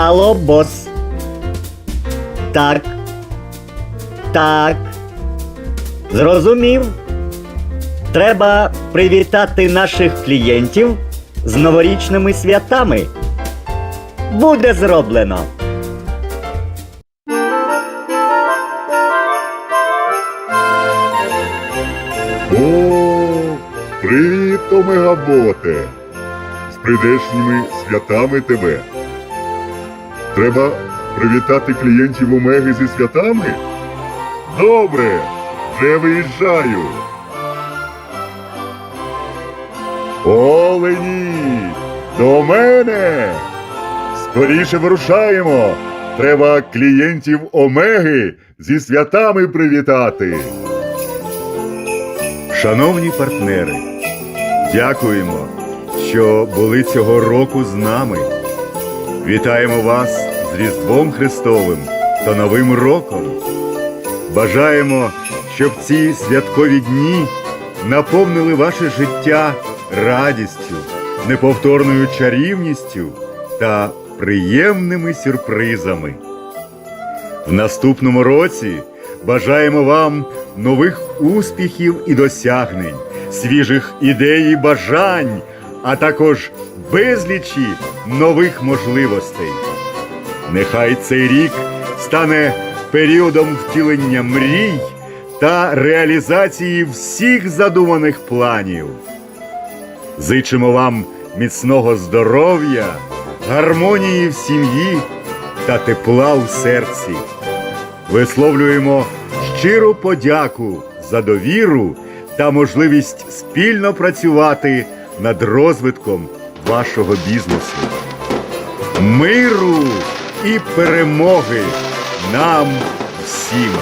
Алло, бос. Так. Так. Зрозумів. Треба привітати наших клієнтів з новорічними святами. Буде зроблено. О, привіт, Омегаботе! З прийдешніми святами тебе. Треба привітати клієнтів Омеги зі святами? Добре, вже виїжджаю. Олені, до мене! Скоріше вирушаємо! Треба клієнтів Омеги зі святами привітати. Шановні партнери, дякуємо, що були цього року з нами. Вітаємо вас з Різдвом Христовим та Новим роком. Бажаємо, щоб ці святкові дні наповнили ваше життя радістю, неповторною чарівністю та приємними сюрпризами. В наступному році бажаємо вам нових успіхів і досягнень, свіжих ідей і бажань, а також безлічі нових можливостей. Нехай цей рік стане періодом втілення мрій та реалізації всіх задуманих планів. Зичимо вам міцного здоров'я, гармонії в сім'ї та тепла у серці. Висловлюємо щиру подяку за довіру та можливість спільно працювати над розвитком вашого бізнесу. Миру і перемоги нам всім!